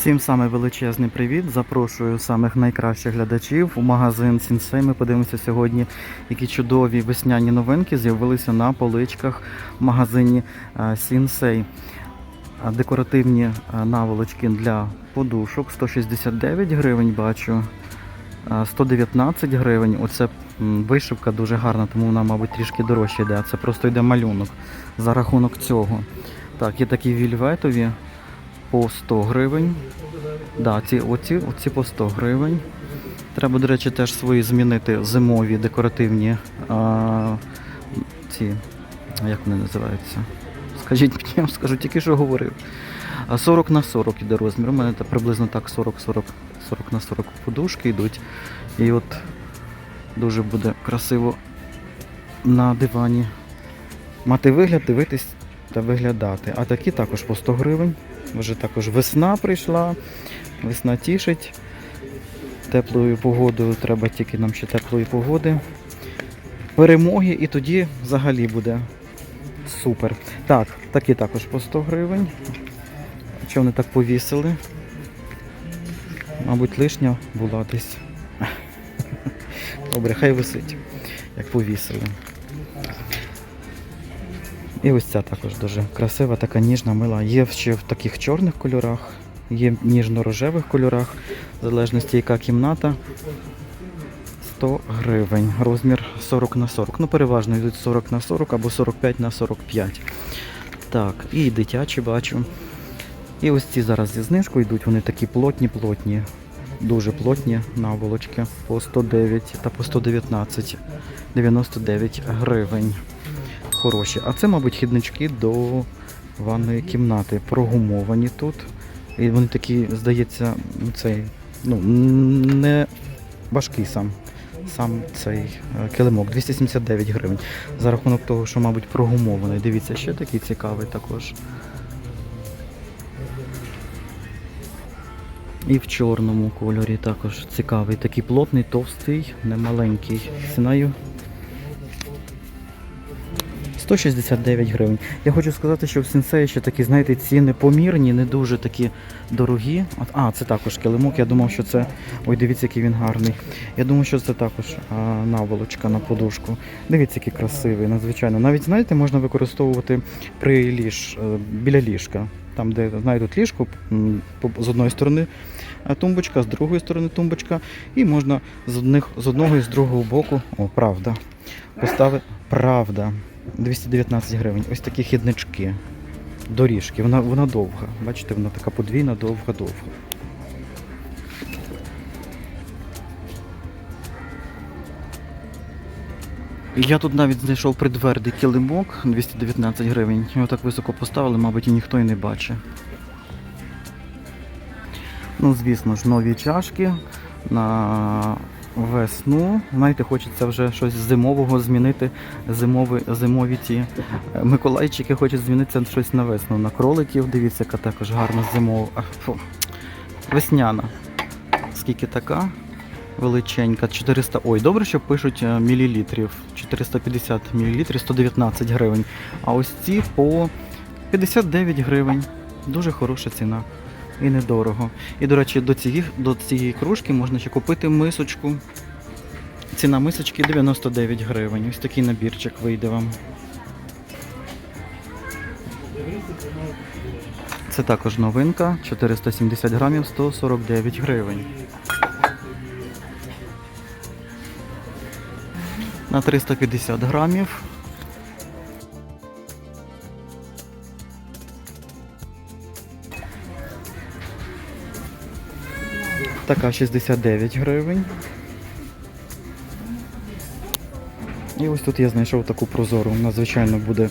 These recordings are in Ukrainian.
Всім саме величезний привіт. Запрошую самих найкращих глядачів у магазин Сінсей. Ми подивимося сьогодні, які чудові весняні новинки з'явилися на поличках в магазині е, Сінсей. Декоративні е, наволочки для подушок 169 гривень бачу. е, 119 гривень. Оце вишивка дуже гарна, тому вона, мабуть, трішки дорожче йде. Це просто йде малюнок за рахунок цього. Так, є такі вільветові по 100 гривень. Да, ці, оці, оці по 100 гривень. Треба, до речі, теж свої змінити зимові декоративні а, ці, як вони називаються? Скажіть я вам скажу, тільки що говорив. 40 на 40 іде розмір. У мене приблизно так 40, 40, 40 на 40 подушки йдуть. І от дуже буде красиво на дивані мати вигляд, дивитись та виглядати. А такі також по 100 гривень. Вже також весна прийшла, весна тішить. Теплою погодою треба тільки нам ще теплої погоди. Перемоги і тоді взагалі буде супер. Так, такі також по 100 гривень. Чого вони так повісили? Мабуть, лишня була десь. Добре, хай висить, як повісили. І ось ця також дуже красива, така ніжна, мила. Є ще в таких чорних кольорах, є в ніжно-рожевих кольорах, в залежності яка кімната. 100 гривень. Розмір 40 на 40. Ну, переважно йдуть 40 на 40 або 45 на 45. Так, і дитячі бачу. І ось ці зараз зі знижкою йдуть, вони такі плотні-плотні, дуже плотні наволочки по 109 та по 119, 99 гривень хороші. А це, мабуть, хіднички до ванної кімнати. Прогумовані тут. І вони такі, здається, цей, ну, не важкий сам. Сам цей е, килимок 279 гривень. За рахунок того, що, мабуть, прогумований. Дивіться, ще такий цікавий також. І в чорному кольорі також цікавий. Такий плотний, товстий, немаленький. Ціною 169 гривень. Я хочу сказати, що в сенсеї ще такі, знаєте, ціни помірні, не дуже такі дорогі. От, а, це також килимок. Я думав, що це. Ой, дивіться, який він гарний. Я думаю, що це також а, наволочка на подушку. Дивіться, який красивий, надзвичайно. Навіть, знаєте, можна використовувати при ліж, е, біля ліжка. Там, де тут ліжко, з одної сторони е, тумбочка, з другої сторони тумбочка. І можна з, одних, з одного і з другого боку, о, правда, поставити. Правда. 219 гривень. Ось такі хіднички. Доріжки. Вона, вона довга. Бачите, вона така подвійна, довга-довга. Я тут навіть знайшов придвердий килимок 219 гривень. Його так високо поставили, мабуть, і ніхто і не бачить. Ну, звісно ж, нові чашки на весну. Знаєте, хочеться вже щось зимового змінити. Зимові, зимові ті е, Миколайчики хочуть змінитися щось на весну. На кроликів, дивіться, яка також гарна зимова. Фу. Весняна. Скільки така? Величенька, 400. Ой, добре, що пишуть е, мілілітрів. 450 мілілітрів, 119 гривень. А ось ці по 59 гривень. Дуже хороша ціна. І недорого. І, до речі, до цієї, до цієї кружки можна ще купити мисочку. Ціна мисочки 99 гривень. Ось такий набірчик вийде вам. Це також новинка. 470 грамів, 149 гривень. На 350 грамів. Така 69 гривень. І ось тут я знайшов таку прозору. Надзвичайно буде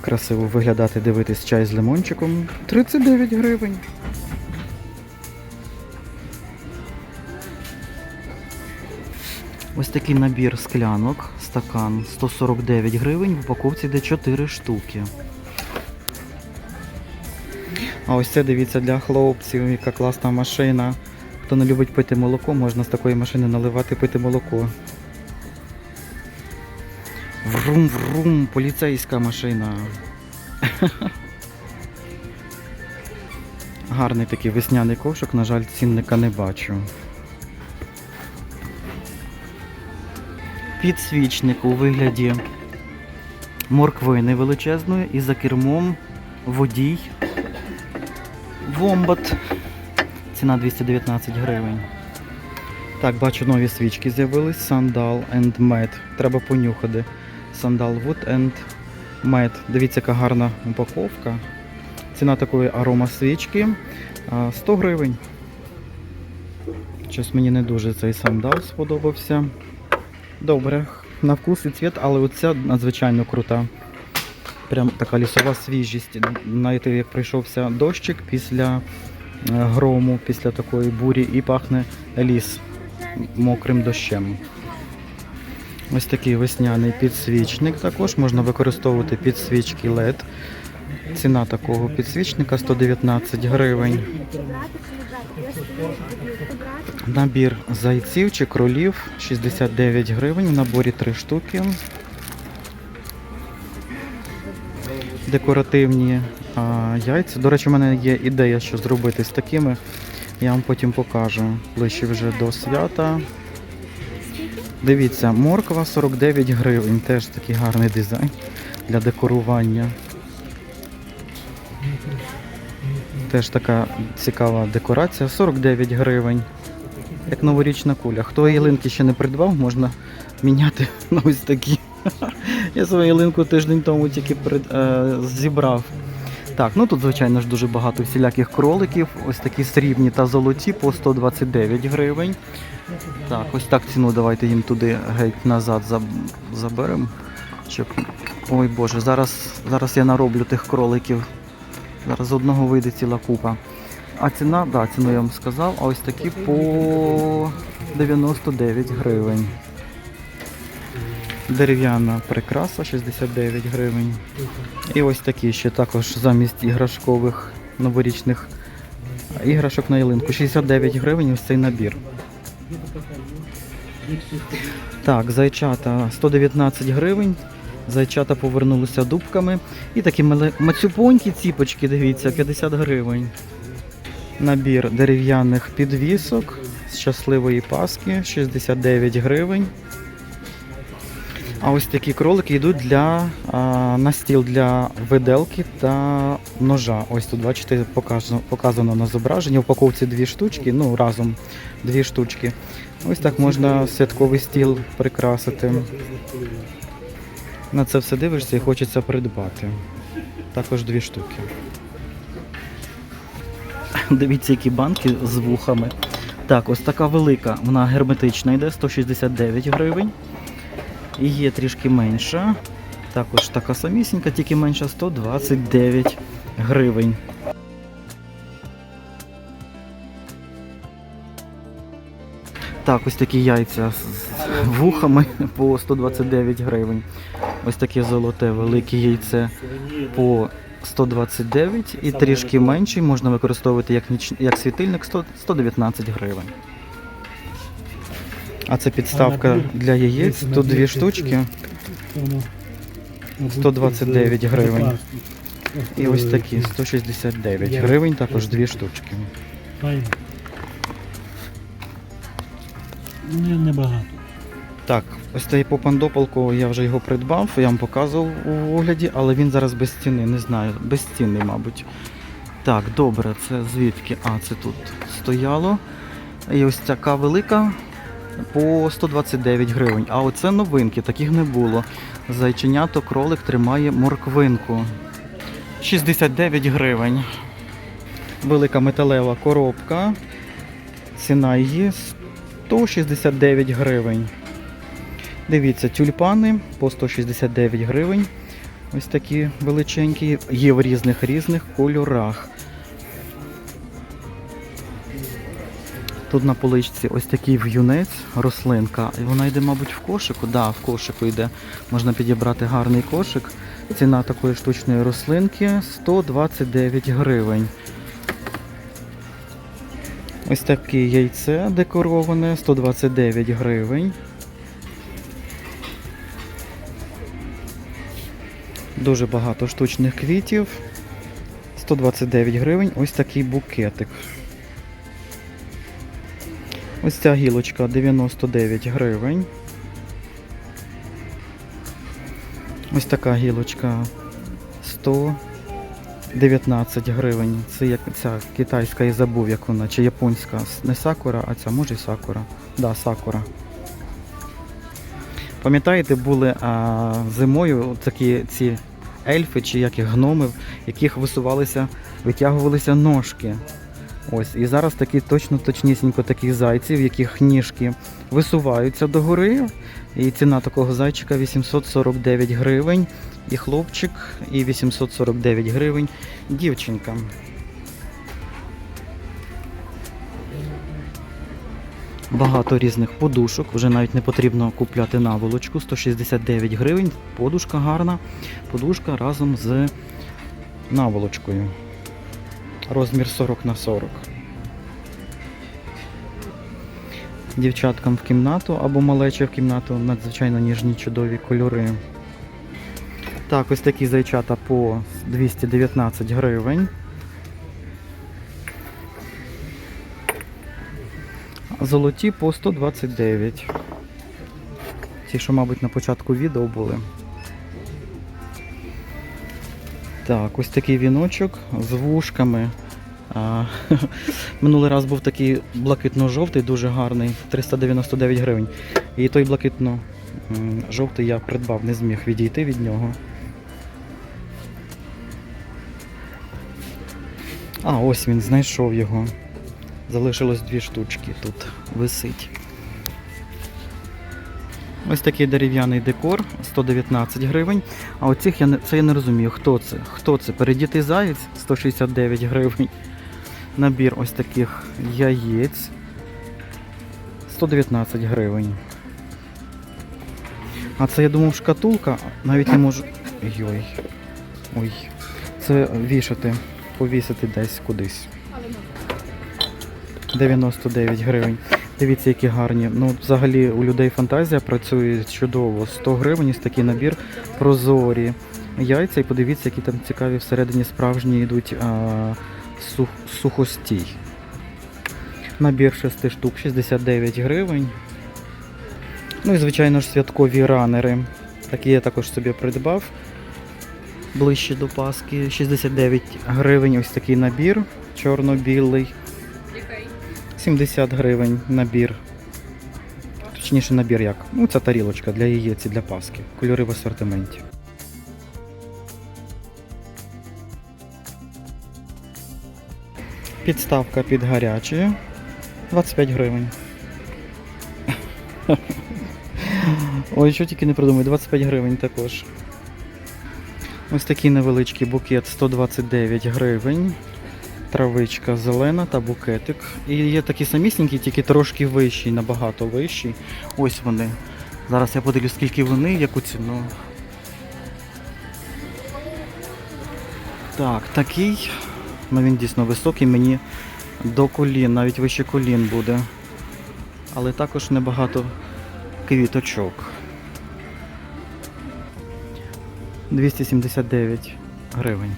красиво виглядати, дивитись чай з лимончиком. 39 гривень. Ось такий набір склянок, стакан 149 гривень, в упаковці де 4 штуки. А ось це дивіться для хлопців, яка класна машина. Хто не любить пити молоко, можна з такої машини наливати пити молоко. Врум-врум, поліцейська машина. Гарний такий весняний кошик, на жаль, цінника не бачу. Підсвічник у вигляді морквини величезної і за кермом водій Вомбат. Ціна 219 гривень. Так, бачу, нові свічки з'явились. Sandal and Med. Треба понюхати. Sandalwood and Med. Дивіться, яка гарна упаковка. Ціна такої арома свічки 100 гривень. Щось мені не дуже цей сандал сподобався. Добре, на вкус і цвіт, але оця надзвичайно крута. Прям така лісова свіжість. Знаєте, як прийшовся дощик після грому, після такої бурі і пахне ліс мокрим дощем. Ось такий весняний підсвічник. Також можна використовувати підсвічки LED. Ціна такого підсвічника 119 гривень. Набір зайців чи кролів 69 гривень. В наборі 3 штуки. Декоративні а, яйця. До речі, у мене є ідея, що зробити з такими. Я вам потім покажу ближче вже до свята. Дивіться, морква 49 гривень. Теж такий гарний дизайн для декорування. Теж така цікава декорація. 49 гривень. Як новорічна куля. Хто ялинки ще не придбав, можна міняти на ось такі. Я свою ялинку тиждень тому тільки е, зібрав. Так, ну тут, звичайно ж, дуже багато всіляких кроликів. Ось такі срібні та золоті по 129 гривень. Так, ось так ціну давайте їм туди геть назад заберемо. Щоб... Ой Боже, зараз, зараз я нароблю тих кроликів. Зараз з одного вийде ціла купа. А ціна, да, ціну я вам сказав, а ось такі по 99 гривень. Дерев'яна прикраса 69 гривень. І ось такі ще також замість іграшкових новорічних іграшок на ялинку. 69 гривень ось цей набір. Так, зайчата 119 гривень. Зайчата повернулися дубками. І такі мацюпонькі ціпочки, дивіться, 50 гривень. Набір дерев'яних підвісок з щасливої паски 69 гривень. А ось такі кролики йдуть для, а, на стіл для виделки та ножа. Ось тут, бачите, показано, показано на зображенні. В упаковці дві штучки, ну разом дві штучки. Ось так можна святковий стіл прикрасити. На це все дивишся і хочеться придбати. Також дві штуки. Дивіться, які банки з вухами. Так, ось така велика, вона герметична йде, 169 гривень. І є трішки менша. Також така самісінька, тільки менша 129 гривень. Так, ось такі яйця з вухами по 129 гривень. Ось таке золоте велике яйце по 129 і трішки менший можна використовувати як, ніч... як світильник 100... 119 гривень. А це підставка для яєць. Тут дві штучки. 129 гривень. І ось такі 169 гривень, також дві штучки. Файно. Небагато. Так, ось цей попандопалку я вже його придбав, я вам показував у огляді, але він зараз без ціни, не знаю, безцінний, мабуть. Так, добре, це звідки? А, це тут стояло. І ось така велика по 129 гривень. А оце новинки, таких не було. Зайченято кролик тримає морквинку. 69 гривень. Велика металева коробка. Ціна її 169 гривень. Дивіться, тюльпани по 169 гривень. Ось такі величенькі, є в різних різних кольорах. Тут на поличці ось такий в'юнець, рослинка. І вона йде, мабуть, в кошику. Да, в кошику йде. Можна підібрати гарний кошик. Ціна такої штучної рослинки 129 гривень. Ось таке яйце декороване, 129 гривень. Дуже багато штучних квітів. 129 гривень. Ось такий букетик. Ось ця гілочка 99 гривень. Ось така гілочка 119 гривень. Це як ця китайська, я забув, як вона, чи японська. Не сакура, а ця може сакура. Да, сакура. Пам'ятаєте, були а, зимою такі ці ельфи, чи як гноми, в яких висувалися, витягувалися ножки. Ось, і зараз такі точно точнісінько таких зайців, яких ніжки висуваються догори. І ціна такого зайчика 849 гривень. І хлопчик, і 849 гривень дівчинка. Багато різних подушок, вже навіть не потрібно купляти наволочку. 169 гривень. Подушка гарна. Подушка разом з наволочкою. Розмір 40 на 40. Дівчаткам в кімнату або малече в кімнату надзвичайно ніжні чудові кольори. Так, ось такі зайчата по 219 гривень. Золоті по 129. Ті, що, мабуть, на початку відео були. Так, ось такий віночок з вушками. Минулий раз був такий блакитно-жовтий, дуже гарний, 399 гривень. І той блакитно-жовтий я придбав, не зміг відійти від нього. А, ось він знайшов його. Залишилось дві штучки тут висить. Ось такий дерев'яний декор 119 гривень. А оцих я не, це я не розумію, хто це? Хто це? Передітий заєць 169 гривень. Набір ось таких яєць 119 гривень. А це я думав шкатулка, навіть не можу. Йой. Ой. Це вішати, повісити десь кудись. 99 гривень. Дивіться, які гарні. Ну, взагалі у людей фантазія працює чудово. 100 гривень ось такий набір прозорі яйця. І подивіться, які там цікаві всередині справжні йдуть а, сух, сухостій. Набір 6 штук 69 гривень. Ну і, звичайно ж, святкові ранери. Такі я також собі придбав. Ближче до Паски. 69 гривень ось такий набір чорно-білий. 70 гривень набір. Точніше набір як? Ну, це тарілочка для яєць і для паски. Кольори в асортименті. Підставка під гарячі 25 гривень. Ой, що тільки не придумаю, 25 гривень також. Ось такий невеличкий букет 129 гривень. Травичка зелена та букетик. І є такі самісінькі, тільки трошки вищі, набагато вищі. Ось вони. Зараз я подивлюсь, скільки вони, яку ціну. Так, такий. Ну він дійсно високий, мені до колін, навіть вище колін буде. Але також небагато квіточок. 279 гривень.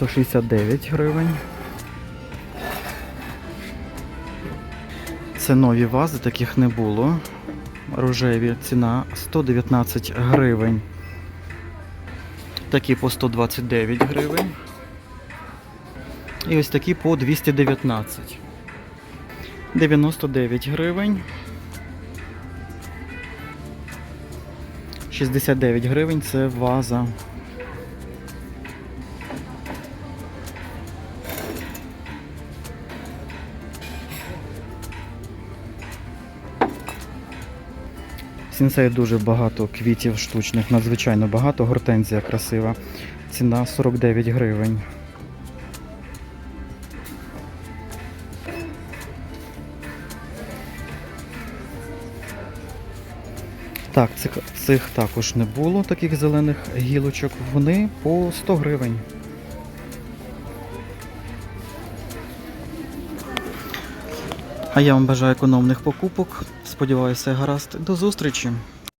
Сто шістдесят дев'ять гривень. Це нові вази, таких не було. Рожеві ціна 119 гривень. Такі по 129 гривень. І ось такі по 219. 99 гривень. 69 гривень це ваза. В дуже багато квітів штучних, надзвичайно багато, гортензія красива. Ціна 49 гривень. Так, цих, цих також не було, таких зелених гілочок. Вони по 100 гривень. А я вам бажаю економних покупок. Сподіваюся, гаразд. До зустрічі!